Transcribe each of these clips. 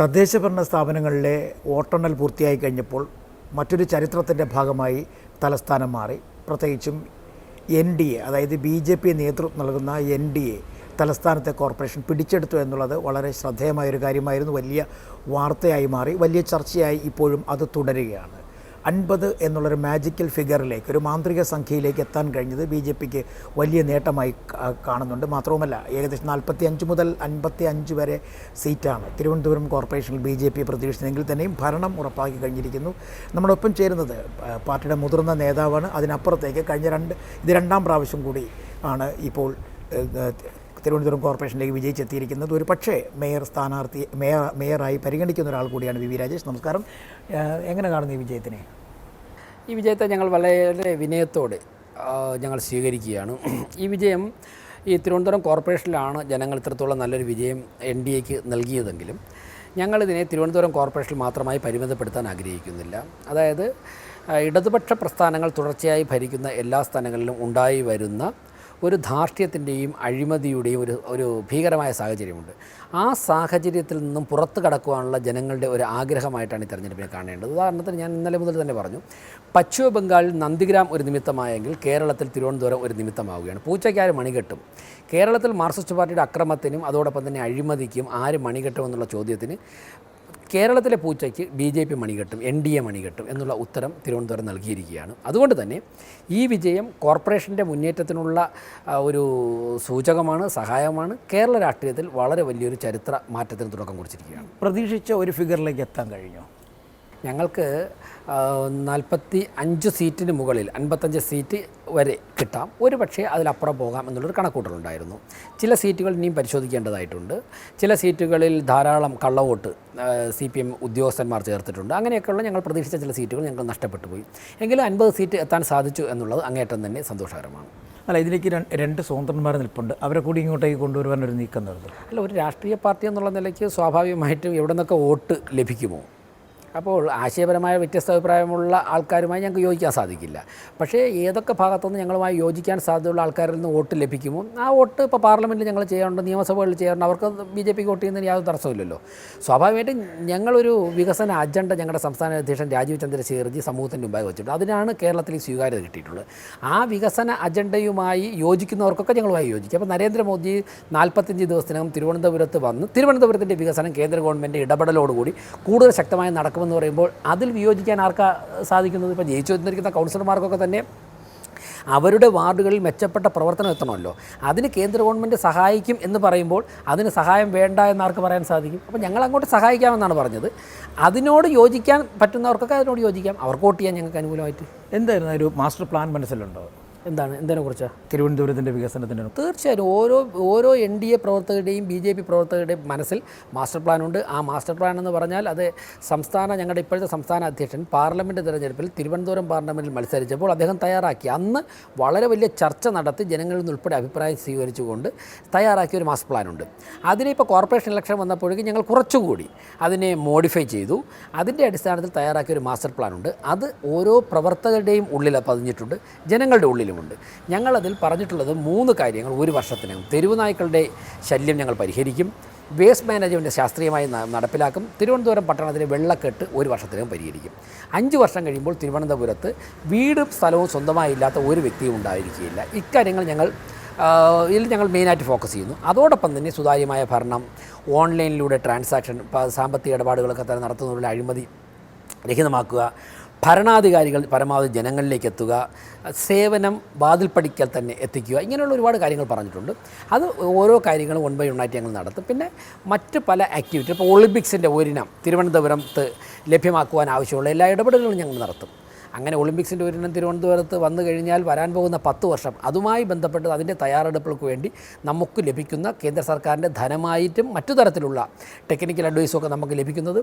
തദ്ദേശ ഭരണ സ്ഥാപനങ്ങളിലെ വോട്ടെണ്ണൽ പൂർത്തിയായി കഴിഞ്ഞപ്പോൾ മറ്റൊരു ചരിത്രത്തിന്റെ ഭാഗമായി തലസ്ഥാനം മാറി. പ്രത്യേകിച്ചും എൻ ഡി എ അതായത് ബി ജെ പി നേതൃത്വം നൽകുന്ന എൻ ഡി എ തലസ്ഥാനത്തെ കോർപ്പറേഷൻ പിടിച്ചെടുത്തു എന്നുള്ളത് വളരെ ശ്രദ്ധേയമായൊരു കാര്യമായിരുന്നു. വലിയ വാർത്തയായി മാറി. വലിയ ചർച്ചയായി ഇപ്പോഴും അത് തുടരുകയാണ്. അൻപത് എന്നുള്ളൊരു മാജിക്കൽ ഫിഗറിലേക്ക് ഒരു മാന്ത്രിക സംഖ്യയിലേക്ക് എത്താൻ കഴിഞ്ഞത് ബി ജെ പിക്ക് വലിയ നേട്ടമായി കാണുന്നുണ്ട്. മാത്രവുമല്ല ഏകദേശം നാൽപ്പത്തി അഞ്ച് മുതൽ അൻപത്തി അഞ്ച് വരെ സീറ്റാണ് തിരുവനന്തപുരം കോർപ്പറേഷനിൽ ബി ജെ പി പ്രതീക്ഷിച്ചതെങ്കിൽ തന്നെയും ഭരണം ഉറപ്പാക്കി കഴിഞ്ഞിരിക്കുന്നു. നമ്മളൊപ്പം ചേരുന്നത് പാർട്ടിയുടെ മുതിർന്ന നേതാവാണ്. അതിനപ്പുറത്തേക്ക് കഴിഞ്ഞ രണ്ട് ഇത് രണ്ടാം പ്രാവശ്യം കൂടി ആണ് ഇപ്പോൾ തിരുവനന്തപുരം കോർപ്പറേഷനിലേക്ക് വിജയിച്ചെത്തിയിരിക്കുന്നത് ഒരു പക്ഷേ മേയർ സ്ഥാനാർത്ഥി മേയർ മേയറായി പരിഗണിക്കുന്ന ഒരാൾ കൂടിയാണ് വി വി രാജേഷ്. നമസ്കാരം. എങ്ങനെ കാണുന്നു ഈ വിജയത്തിനെ? ഈ വിജയത്തെ ഞങ്ങൾ വളരെ വിനയത്തോടെ ഞങ്ങൾ സ്വീകരിക്കുകയാണ്. ഈ വിജയം ഈ തിരുവനന്തപുരം കോർപ്പറേഷനിലാണ് ജനങ്ങൾ ഇത്രത്തോളം നല്ലൊരു വിജയം എൻ ഡി എക്ക് നൽകിയതെങ്കിലും ഞങ്ങളിതിനെ തിരുവനന്തപുരം കോർപ്പറേഷനിൽ മാത്രമായി പരിമിതപ്പെടുത്താൻ ആഗ്രഹിക്കുന്നില്ല. അതായത് ഇടതുപക്ഷ പ്രസ്ഥാനങ്ങൾ തുടർച്ചയായി ഭരിക്കുന്ന എല്ലാ സ്ഥലങ്ങളിലും ഉണ്ടായി വരുന്ന ഒരു ധാർഷ്ട്യത്തിന്റെയും അഴിമതിയുടെയും ഒരു ഒരു ഭീകരമായ സാഹചര്യമുണ്ട്. ആ സാഹചര്യത്തിൽ നിന്നും പുറത്തു കടക്കുവാനുള്ള ജനങ്ങളുടെ ഒരു ആഗ്രഹമായിട്ടാണ് ഈ തെരഞ്ഞെടുപ്പിനെ കാണേണ്ടത്. ഉദാഹരണത്തിന് ഞാൻ ഇന്നലെ മുതൽ തന്നെ പറഞ്ഞു പശ്ചിമ ബംഗാളിൽ നന്ദിഗ്രാം ഒരു നിമിത്തമായെങ്കിൽ കേരളത്തിൽ തിരുവനന്തപുരം ഒരു നിമിത്തമാവുകയാണ്. പൂച്ചയ്ക്കാരും മണികെട്ടും കേരളത്തിൽ മാർക്സിസ്റ്റ് പാർട്ടിയുടെ അക്രമത്തിനും അതോടൊപ്പം തന്നെ അഴിമതിക്കും ആര് മണികെട്ടുമെന്നുള്ള ചോദ്യത്തിന് കേരളത്തിലെ പൂച്ചയ്ക്ക് ബി ജെ പി മണികെട്ടും എൻ ഡി എ മണികെട്ടും എന്നുള്ള ഉത്തരം തിരുവനന്തപുരം നൽകിയിരിക്കുകയാണ്. അതുകൊണ്ട് തന്നെ ഈ വിജയം കോർപ്പറേഷന്റെ മുന്നേറ്റത്തിനുള്ള ഒരു സൂചകമാണ് സഹായമാണ് കേരള രാഷ്ട്രീയത്തിൽ വളരെ വലിയൊരു ചരിത്ര മാറ്റത്തിന് തുടക്കം കുറിച്ചിരിക്കുകയാണ്. പ്രതീക്ഷിച്ച ഒരു ഫിഗറിലേക്ക് എത്താൻ കഴിഞ്ഞു? ഞങ്ങൾക്ക് നാൽപ്പത്തി അഞ്ച് സീറ്റിന് മുകളിൽ അൻപത്തഞ്ച് സീറ്റ് വരെ കിട്ടാം. ഒരു പക്ഷേ അതിലപ്പുറം പോകാം എന്നുള്ളൊരു കണക്കൂട്ടലുണ്ടായിരുന്നു. ചില സീറ്റുകൾ ഇനിയും പരിശോധിക്കേണ്ടതായിട്ടുണ്ട്. ചില സീറ്റുകളിൽ ധാരാളം കള്ളവോട്ട് സി പി എം ഉദ്യോഗസ്ഥന്മാർ ചേർത്തിട്ടുണ്ട്. അങ്ങനെയൊക്കെയുള്ള ഞങ്ങൾ പ്രതീക്ഷിച്ച ചില സീറ്റുകൾ ഞങ്ങൾ നഷ്ടപ്പെട്ടു പോയി എങ്കിലും അൻപത് സീറ്റ് എത്താൻ സാധിച്ചു എന്നുള്ളത് അങ്ങേറ്റം തന്നെ സന്തോഷകരമാണ്. അല്ല ഇതിലേക്ക് രണ്ട് സ്വതന്ത്രന്മാർ നിൽപ്പുണ്ട്. അവരെ കൂടി ഇങ്ങോട്ടേക്ക് കൊണ്ടുവരുവാൻ ഒരു നീക്കം നടത്തും അല്ല ഒരു രാഷ്ട്രീയ പാർട്ടി എന്നുള്ള നിലയ്ക്ക് സ്വാഭാവികമായിട്ടും എവിടെ നിന്നൊക്കെ വോട്ട് ലഭിക്കുമോ? അപ്പോൾ ആശയപരമായ വ്യത്യസ്ത അഭിപ്രായമുള്ള ആൾക്കാരുമായി ഞങ്ങൾക്ക് യോജിക്കാൻ സാധിക്കില്ല. പക്ഷേ ഏതൊക്കെ ഭാഗത്തുനിന്ന് ഞങ്ങളുമായി യോജിക്കാൻ സാധ്യതയുള്ള ആൾക്കാരിൽ നിന്ന് വോട്ട് ലഭിക്കുമോ? ആ വോട്ട് ഇപ്പോൾ പാർലമെന്റിൽ ഞങ്ങൾ ചെയ്യാറുണ്ട് നിയമസഭകളിൽ ചെയ്യാറുണ്ട്. അവർക്ക് ബി ജെ പിക്ക് വോട്ട് ചെയ്യുന്നതിന് യാതൊരു തടസ്സമില്ലല്ലോ സ്വാഭാവികമായിട്ടും ഞങ്ങളൊരു വികസന അജണ്ട ഞങ്ങളുടെ സംസ്ഥാന അധ്യക്ഷൻ രാജീവ് ചന്ദ്രശേഖർജി സമൂഹത്തിന്റെ മുമ്പായി വെച്ചിട്ടുണ്ട്. അതിനാണ് കേരളത്തിൽ സ്വീകാര്യത കിട്ടിയിട്ടുള്ളത്. ആ വികസന അജണ്ടയുമായി യോജിക്കുന്നവർക്കൊക്കെ ഞങ്ങളുമായി യോജിക്കും. അപ്പോൾ നരേന്ദ്രമോദി നാൽപ്പത്തഞ്ച് ദിവസത്തിനകം തിരുവനന്തപുരത്ത് വന്ന് തിരുവനന്തപുരത്തിന്റെ വികസനം കേന്ദ്ര ഗവൺമെന്റ് ഇടപെടലോടുകൂടി കൂടുതൽ ശക്തമായി നടക്കുമെന്ന് പറയുമ്പോൾ അതിൽ വിയോജിക്കാൻ ആർക്കാ സാധിക്കുന്നത്? ഇപ്പോൾ ജയിച്ചു വന്നിരിക്കുന്ന കൗൺസിലർമാർക്കൊക്കെ തന്നെ അവരുടെ വാർഡുകളിൽ മെച്ചപ്പെട്ട പ്രവർത്തനം എത്തണമല്ലോ. അതിന് കേന്ദ്ര ഗവൺമെന്റ് സഹായിക്കും എന്ന് പറയുമ്പോൾ അതിന് സഹായം വേണ്ട എന്നാർക്ക് പറയാൻ സാധിക്കും? അപ്പോൾ ഞങ്ങൾ അങ്ങോട്ട് സഹായിക്കാമെന്നാണ് പറഞ്ഞത്. അതിനോട് യോജിക്കാൻ പറ്റുന്നവർക്കൊക്കെ അതിനോട് യോജിക്കാം. അവർക്ക് വോട്ട് ചെയ്യാൻ ഞങ്ങൾക്ക് അനുകൂലമായിട്ട്. എന്തായിരുന്നു? ഒരു മാസ്റ്റർ പ്ലാൻ മനസ്സിലുണ്ടോ? എന്താണ്? എന്തിനെ കുറിച്ചാണ് തിരുവനന്തപുരത്തിന്റെ വികസനത്തിന്റെ തീർച്ചയായും ഓരോ ഓരോ എൻ ഡി എ പ്രവർത്തകരുടെയും ബി ജെ പി പ്രവർത്തകരുടെയും മനസ്സിൽ മാസ്റ്റർ പ്ലാൻ ഉണ്ട് ആ മാസ്റ്റർ പ്ലാൻ എന്ന് പറഞ്ഞാൽ അത് സംസ്ഥാന ഞങ്ങളുടെ ഇപ്പോഴത്തെ സംസ്ഥാന അധ്യക്ഷൻ പാർലമെന്റ് തിരഞ്ഞെടുപ്പിൽ തിരുവനന്തപുരം പാർലമെന്റിൽ മത്സരിച്ചപ്പോൾ അദ്ദേഹം തയ്യാറാക്കി. അന്ന് വളരെ വലിയ ചർച്ച നടത്തി ജനങ്ങളിൽ നിന്നുൾപ്പെടെ അഭിപ്രായം സ്വീകരിച്ചുകൊണ്ട് തയ്യാറാക്കിയ ഒരു മാസ്റ്റർ പ്ലാൻ ഉണ്ട് അതിനെ ഇപ്പോൾ കോർപ്പറേഷൻ ഇലക്ഷൻ വന്നപ്പോഴേക്കും ഞങ്ങൾ കുറച്ചുകൂടി അതിനെ മോഡിഫൈ ചെയ്തു. അതിന്റെ അടിസ്ഥാനത്തിൽ തയ്യാറാക്കിയ ഒരു മാസ്റ്റർ പ്ലാൻ ഉണ്ട് അത് ഓരോ പ്രവർത്തകരുടെയും ഉള്ളിൽ പതിഞ്ഞിട്ടുണ്ട്. ജനങ്ങളുടെ ഉള്ളിലുമുണ്ട് ഞങ്ങളതിൽ പറഞ്ഞിട്ടുള്ളത് മൂന്ന് കാര്യങ്ങൾ ഒരു വർഷത്തിനകം തെരുവ് നായ്ക്കളുടെ ശല്യം ഞങ്ങൾ പരിഹരിക്കും. വേസ്റ്റ് മാനേജ്മെന്റ് ശാസ്ത്രീയമായി നടപ്പിലാക്കും. തിരുവനന്തപുരം പട്ടണത്തിലെ വെള്ളക്കെട്ട് ഒരു വർഷത്തിനകം പരിഹരിക്കും. അഞ്ച് വർഷം കഴിയുമ്പോൾ തിരുവനന്തപുരത്ത് വീടും സ്ഥലവും സ്വന്തമായി ഇല്ലാത്ത ഒരു വ്യക്തിയും ഉണ്ടായിരിക്കുകയില്ല. ഇക്കാര്യങ്ങൾ ഞങ്ങൾ ഇതിൽ ഞങ്ങൾ മെയിനായിട്ട് ഫോക്കസ് ചെയ്യുന്നു. അതോടൊപ്പം തന്നെ സുതാര്യമായ ഭരണം ഓൺലൈനിലൂടെ ട്രാൻസാക്ഷൻ സാമ്പത്തിക ഇടപാടുകളൊക്കെ തന്നെ നടത്തുന്നതിലുള്ള അഴിമതി രഹിതമാക്കുക ഭരണാധികാരികൾ പരമാവധി ജനങ്ങളിലേക്ക് എത്തുക സേവനം വാതിൽപ്പടിക്കൽ തന്നെ എത്തിക്കുക ഇങ്ങനെയുള്ള ഒരുപാട് കാര്യങ്ങൾ പറഞ്ഞിട്ടുണ്ട്. അത് ഓരോ കാര്യങ്ങളും വൺ ബൈ വണ്ണായിട്ട് ഞങ്ങൾ നടത്തും. പിന്നെ മറ്റ് പല ആക്ടിവിറ്റി ഇപ്പോൾ ഒളിമ്പിക്സിന്റെ ഒരിനം തിരുവനന്തപുരത്ത് ലഭ്യമാക്കുവാൻ ആവശ്യമുള്ള എല്ലാ ഇടപെടലുകളും ഞങ്ങൾ നടത്തും. അങ്ങനെ ഒളിമ്പിക്സിന്റെ ഒരിനം തിരുവനന്തപുരത്ത് വന്നു കഴിഞ്ഞാൽ വരാൻ പോകുന്ന പത്ത് വർഷം അതുമായി ബന്ധപ്പെട്ട് അതിന്റെ തയ്യാറെടുപ്പുകൾക്ക് വേണ്ടി നമുക്ക് ലഭിക്കുന്ന കേന്ദ്ര സർക്കാരിന്റെ ധനമായിട്ടും മറ്റു തരത്തിലുള്ള ടെക്നിക്കൽ അഡ്വൈസും ഒക്കെ നമുക്ക് ലഭിക്കുന്നത്.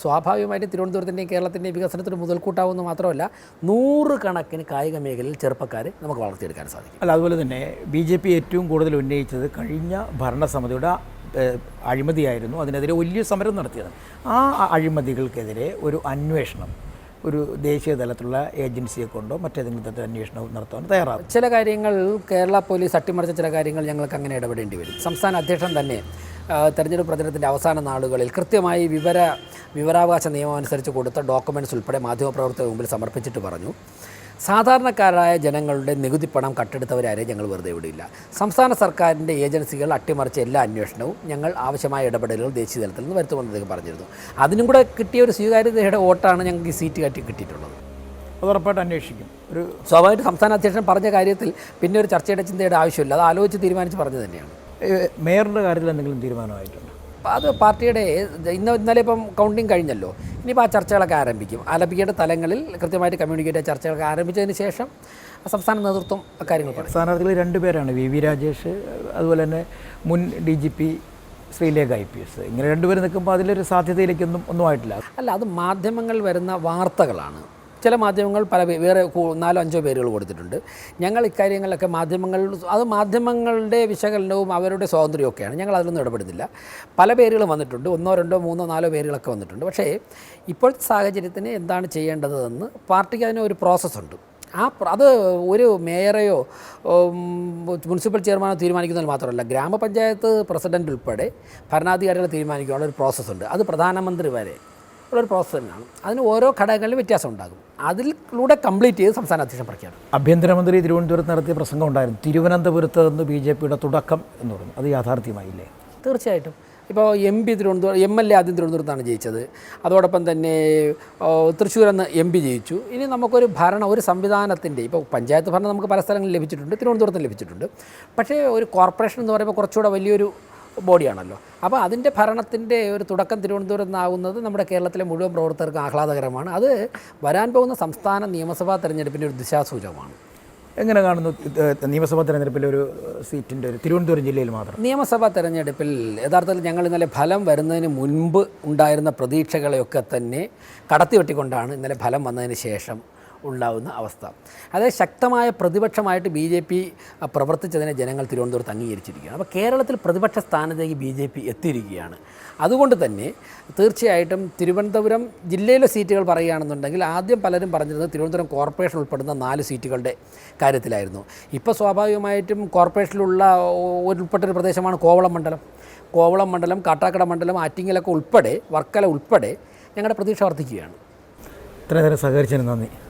സ്വാഭാവികമായിട്ടും തിരുവനന്തപുരത്തിന്റെയും കേരളത്തിന്റെയും വികസനത്തിന് മുതൽക്കൂട്ടാവുന്ന മാത്രമല്ല നൂറുകണക്കിന് കായിക മേഖലയിൽ ചെറുപ്പക്കാർ നമുക്ക് വളർത്തിയെടുക്കാൻ സാധിക്കും. അല്ല അതുപോലെ തന്നെ ബി ജെ പി ഏറ്റവും കൂടുതൽ ഉന്നയിച്ചത് കഴിഞ്ഞ ഭരണസമിതിയുടെ അഴിമതിയായിരുന്നു. അതിനെതിരെ വലിയ സമരം നടത്തിയത് ആ അഴിമതികൾക്കെതിരെ ഒരു അന്വേഷണം ഒരു ദേശീയ തലത്തിലുള്ള ഏജൻസിയെ കൊണ്ടോ മറ്റേതെങ്കിലും തരത്തിൽ അന്വേഷണവും നടത്താൻ തയ്യാറാകും ചില കാര്യങ്ങൾ കേരള പോലീസ് അട്ടിമറിച്ച ചില കാര്യങ്ങൾ ഞങ്ങൾക്ക് അങ്ങനെ ഇടപെടേണ്ടി വരും. സംസ്ഥാന അധ്യക്ഷൻ തന്നെ തെരഞ്ഞെടുപ്പ് പ്രചരണത്തിന്റെ അവസാന നാളുകളിൽ കൃത്യമായി വിവര വിവരാവകാശ നിയമം അനുസരിച്ച് കൊടുത്ത ഡോക്യുമെന്റ്സ് ഉൾപ്പെടെ മാധ്യമപ്രവർത്തകർ മുമ്പിൽ സമർപ്പിച്ചിട്ട് പറഞ്ഞു. സാധാരണക്കാരായ ജനങ്ങളുടെ നികുതി പണം കട്ടെടുത്തവരാരെ ഞങ്ങൾ വെറുതെ വിടില്ല. സംസ്ഥാന സർക്കാരിന്റെ ഏജൻസികൾ അട്ടിമറിച്ച എല്ലാ അന്വേഷണവും ഞങ്ങൾ ആവശ്യമായ ഇടപെടലുകൾ ദേശീയ തലത്തിൽ നിന്ന് വരുത്തുമെന്ന് അദ്ദേഹം പറഞ്ഞിരുന്നു. അതിനും കൂടെ കിട്ടിയ ഒരു സ്വീകാര്യതയുടെ വോട്ടാണ് ഞങ്ങൾക്ക് ഈ സീറ്റ് കറ്റി കിട്ടിയിട്ടുള്ളത്. അത് ഉറപ്പായിട്ട് അന്വേഷിക്കും. ഒരു സ്വാഭാവികമായിട്ട് സംസ്ഥാന അധ്യക്ഷൻ പറഞ്ഞ കാര്യത്തിൽ പിന്നെ ഒരു ചർച്ചയുടെ ചിന്തയുടെ ആവശ്യമില്ല. അത് ആലോചിച്ച് തീരുമാനിച്ച് പറഞ്ഞു തന്നെയാണ്. മേയറിന്റെ കാര്യത്തിൽ എന്തെങ്കിലും തീരുമാനമായിട്ടുണ്ട്? അത് പാർട്ടിയുടെ ഇന്ന് ഇന്നലെ ഇപ്പം കൗണ്ടിങ് കഴിഞ്ഞല്ലോ. ഇനിയിപ്പോൾ ആ ചർച്ചകളൊക്കെ ആരംഭിക്കും. ആലപിക്കേണ്ട തലങ്ങളിൽ കൃത്യമായിട്ട് കമ്മ്യൂണിക്കേറ്റ് ചർച്ചകളൊക്കെ ആരംഭിച്ചതിന് ശേഷം സംസ്ഥാന നേതൃത്വം കാര്യങ്ങൾ പറയും. സ്ഥാനാർത്ഥികൾ രണ്ടുപേരാണ് വി വി രാജേഷ് അതുപോലെ തന്നെ മുൻ D G P Sreelekha I P S. ഇങ്ങനെ രണ്ടുപേരും നിൽക്കുമ്പോൾ അതിലൊരു സാധ്യതയിലേക്കൊന്നും ഒന്നും ആയിട്ടില്ല. അല്ല അത് മാധ്യമങ്ങളിൽ വരുന്ന വാർത്തകളാണ്. ചില മാധ്യമങ്ങൾ പല വേറെ നാലോ അഞ്ചോ പേരുകൾ കൊടുത്തിട്ടുണ്ട്. ഞങ്ങൾ ഇക്കാര്യങ്ങളിലൊക്കെ മാധ്യമങ്ങൾ അത് മാധ്യമങ്ങളുടെ വിശകലനവും അവരുടെ സ്വാതന്ത്ര്യമൊക്കെയാണ് ഞങ്ങൾ അതിലൊന്നും ഇടപെടുന്നില്ല. പല പേരുകൾ വന്നിട്ടുണ്ട്. ഒന്നോ രണ്ടോ മൂന്നോ നാലോ പേരുകളൊക്കെ വന്നിട്ടുണ്ട്. പക്ഷേ ഇപ്പോഴത്തെ സാഹചര്യത്തിന് എന്താണ് ചെയ്യേണ്ടതെന്ന് പാർട്ടിക്ക് അതിന് ഒരു പ്രോസസ്സുണ്ട് ആ അത് ഒരു മേയറെയോ മുനിസിപ്പൽ ചെയർമാനോ തീരുമാനിക്കുന്നതിൽ മാത്രമല്ല ഗ്രാമപഞ്ചായത്ത് പ്രസിഡന്റ് ഉൾപ്പെടെ ഭരണാധികാരികൾ തീരുമാനിക്കാനുള്ള ഒരു പ്രോസസ്സുണ്ട് അത് പ്രധാനമന്ത്രി വരെ ഉള്ളൊരു പ്രോസസ്സ് തന്നെയാണ്. അതിന് ഓരോ ഘടകങ്ങളിലും വ്യത്യാസം ഉണ്ടാകും. അതിലൂടെ കംപ്ലീറ്റ് ചെയ്ത് സംസ്ഥാന അധ്യക്ഷൻ പ്രഖ്യാപിക്കും. ആഭ്യന്തരമന്ത്രി തിരുവനന്തപുരത്ത് നടത്തിയ പ്രസംഗം ഉണ്ടായിരുന്നു തിരുവനന്തപുരത്ത് നിന്ന് ബി ജെ പിയുടെ തുടക്കം എന്ന് പറഞ്ഞു അത് യാഥാർത്ഥ്യമായില്ലേ? തീർച്ചയായിട്ടും. ഇപ്പോൾ M P Thiruvananthapuram M L A ആദ്യം തിരുവനന്തപുരത്താണ് ജയിച്ചത്. അതോടൊപ്പം തന്നെ എന്ന് എം പി ജയിച്ചു. ഇനി നമുക്കൊരു ഭരണം ഒരു സംവിധാനത്തിന്റെ ഇപ്പോൾ പഞ്ചായത്ത് ഭരണം നമുക്ക് പല സ്ഥലങ്ങളിൽ ലഭിച്ചിട്ടുണ്ട് തിരുവനന്തപുരത്തും ലഭിച്ചിട്ടുണ്ട്. പക്ഷേ ഒരു കോർപ്പറേഷൻ എന്ന് പറയുമ്പോൾ കുറച്ചുകൂടെ വലിയൊരു ബോഡിയാണല്ലോ. അപ്പോൾ അതിന്റെ ഭരണത്തിന്റെ ഒരു തുടക്കം തിരുവനന്തപുരം നിന്നാകുന്നത് നമ്മുടെ കേരളത്തിലെ മുഴുവൻ പ്രവർത്തകർക്ക് ആഹ്ലാദകരമാണ്. അത് വരാൻ പോകുന്ന സംസ്ഥാന നിയമസഭാ തെരഞ്ഞെടുപ്പിന്റെ ഒരു ദിശാസൂചകമാണ്. എങ്ങനെ കാണുന്നു നിയമസഭാ തെരഞ്ഞെടുപ്പിൽ ഒരു സീറ്റിന്റെ ഒരു തിരുവനന്തപുരം ജില്ലയിൽ മാത്രം? നിയമസഭാ തെരഞ്ഞെടുപ്പിൽ യഥാർത്ഥത്തിൽ ഞങ്ങൾ ഇന്നലെ ഫലം വരുന്നതിന് മുൻപ് ഉണ്ടായിരുന്ന പ്രതീക്ഷകളെയൊക്കെ തന്നെ കടത്തിവെട്ടിക്കൊണ്ടാണ് ഇന്നലെ ഫലം വന്നതിന് ശേഷം ഉണ്ടാകുന്ന അവസ്ഥ. അതായത് ശക്തമായ പ്രതിപക്ഷമായിട്ട് ബി ജെ പി പ്രവർത്തിച്ചതിനെ ജനങ്ങൾ തിരുവനന്തപുരത്ത് അംഗീകരിച്ചിരിക്കുകയാണ്. അപ്പോൾ കേരളത്തിൽ പ്രതിപക്ഷ സ്ഥാനത്തേക്ക് ബി ജെ പി എത്തിയിരിക്കുകയാണ്. അതുകൊണ്ട് തന്നെ തീർച്ചയായിട്ടും തിരുവനന്തപുരം ജില്ലയിലെ സീറ്റുകൾ പറയുകയാണെന്നുണ്ടെങ്കിൽ ആദ്യം പലരും പറഞ്ഞിരുന്നത് തിരുവനന്തപുരം കോർപ്പറേഷൻ ഉൾപ്പെടുന്ന നാല് സീറ്റുകളുടെ കാര്യത്തിലായിരുന്നു. ഇപ്പോൾ സ്വാഭാവികമായിട്ടും കോർപ്പറേഷനിലുള്ള ഉൾപ്പെട്ടൊരു പ്രദേശമാണ് കോവളം മണ്ഡലം. കോവളം മണ്ഡലം കാട്ടാക്കട മണ്ഡലം ആറ്റിങ്ങലൊക്കെ ഉൾപ്പെടെ വർക്കല ഉൾപ്പെടെ ഞങ്ങളുടെ പ്രതീക്ഷ വർദ്ധിക്കുകയാണ്. ഇത്രയും നേരം സഹകരിച്ചതിന് നന്ദി.